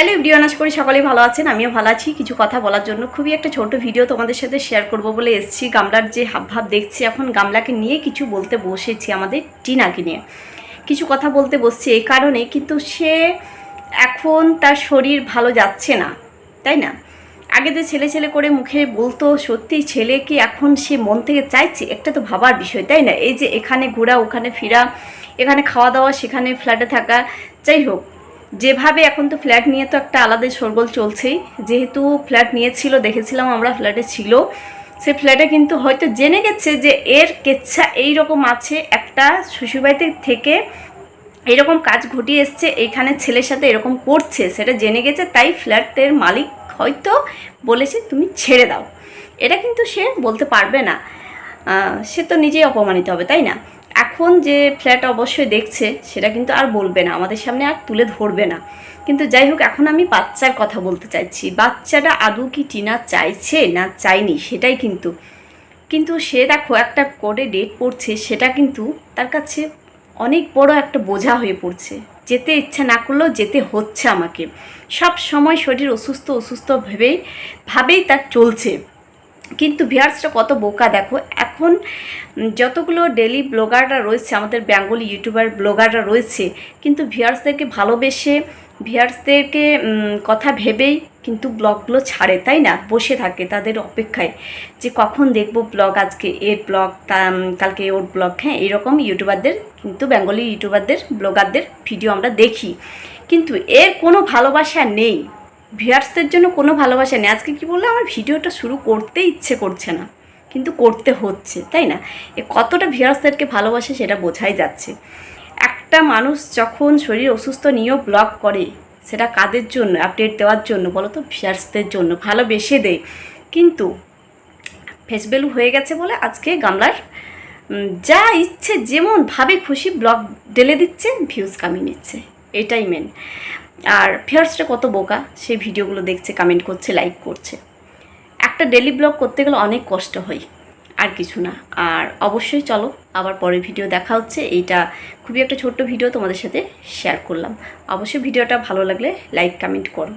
Hello everyone, আশা করি সকলেই ভালো আছেন, আমিও ভালো আছি। কিছু কথা বলার জন্য খুবই একটা ছোট ভিডিও তোমাদের সাথে শেয়ার করব বলে এসেছি। গামলার যে হাবভাব দেখছি এখন, গামলাকে নিয়ে কিছু বলতে বসেছি আমাদের টিনাকে নিয়ে। কিছু কথা বলতে বসছি এই কারণে, কিন্তু সে এখন তার শরীর ভালো যাচ্ছে না, তাই না? আগে যে ছেলে ছেলে করে মুখে বলতো, সত্যি ছেলে কি এখন সে মন থেকে চাইছে? একটা তো ভাবার বিষয়, তাই না? এই যে এখানে ঘোরা, ওখানে ফেরা, এখানে খাওয়া দাওয়া, সেখানে ফ্ল্যাটে থাকা, যাই হোক যেভাবে এখন তো ফ্ল্যাট নিয়ে তো একটা আলাদা সরগোল চলছেই। যেহেতু ফ্ল্যাট নিয়েছিল, দেখেছিলাম আমরা ফ্ল্যাটে ছিল। সে ফ্ল্যাটে কিন্তু হয়তো জেনে গেছে যে এর কেচ্ছা এই রকম আছে, একটা শ্বশুরবাড়িতে থেকে এরকম কাজ ঘটিয়ে এসছে এইখানে ছেলের সাথে এরকম করছে, সেটা জেনে গেছে, তাই ফ্ল্যাটের মালিক হয়তো বলেছে, তুমি ছেড়ে দাও। এটা কিন্তু সে বলতে পারবে না। সে তো নিজেই অপমানিত হবে, তাই না? এখন যে ফ্ল্যাট অবশ্যই দেখছে, সেটা কিন্তু আর বলবে না, আমাদের সামনে আর তুলে ধরবে না। কিন্তু যাই হোক, এখন আমি বাচ্চার কথা বলতে চাইছি। বাচ্চাটা আদৌ কি টিনা চাইছে না চাইনি সেটাই কিন্তু। কিন্তু সে দেখো, একটা কোর্টে ডেট পড়ছে, সেটা কিন্তু তার কাছে অনেক বড় একটা বোঝা হয়ে পড়ছে। যেতে ইচ্ছা না করলেও যেতে হচ্ছে আমাকে। সব সময় শরীর অসুস্থ অসুস্থ ভেবেই, ভাবেই তার চলছে। কিন্তু ভিয়ার্সটা কত বোকা, দেখো। এখন যতগুলো ডেলি ব্লগাররা রয়েছে, আমাদের বেঙ্গলি ইউটিউবার ব্লগাররা রয়েছে, কিন্তু ভিয়ার্সদেরকে ভালোবেসে ভিয়ার্সদেরকে কথা ভেবেই কিন্তু ব্লগগুলো ছাড়ে, তাই না? বসে থাকে তাদের অপেক্ষায়। যে কখন দেখব ব্লগ আজকে এর ব্লগ কালকে ওর ব্লগ হ্যাঁ এরকম ইউটিউবারদের কিন্তু বেঙ্গলি ইউটিউবারদের ব্লগারদের ভিডিও আমরা দেখি। কিন্তু এর কোনো ভালোবাসা নেই। ভিউয়ার্সদের জন্য কোনো ভালোবাসা নেই। আজকে কি বলল? আমার ভিডিওটা শুরু করতে ইচ্ছে করছে না, কিন্তু করতে হচ্ছে, তাই না? এ কতটা ভিউয়ার্সদেরকে ভালোবাসে সেটা বোঝাই যাচ্ছে। একটা মানুষ যখন শরীর অসুস্থ নিয়েও ব্লগ করে, সেটা কাদের জন্য? আপডেট দেওয়ার জন্য, বলো তো? ভিউয়ার্সদের জন্য, ভালোবেসে দেয়। কিন্তু ফেস ভ্যালু হয়ে গেছে বলে আজকে গামলার যা ইচ্ছে যেমন ভাবে খুশি ব্লগ ডেলে দিচ্ছে ভিউজ কামিয়ে নিচ্ছে। এটাই মেন আর ফিয়ার্সটা কত বোকা? সেই ভিডিওগুলো দেখছে কমেন্ট করছে লাইক করছে। একটা ডেলি ব্লগ করতে গেলে অনেক কষ্ট হয়, আর কিছু না। আর অবশ্যই চলো, আবার পরের ভিডিও দেখা হচ্ছে। এইটা খুবই একটা ছোট্ট ভিডিও তোমাদের সাথে শেয়ার করলাম। অবশ্যই ভিডিওটা ভালো লাগলে লাইক কমেন্ট করো।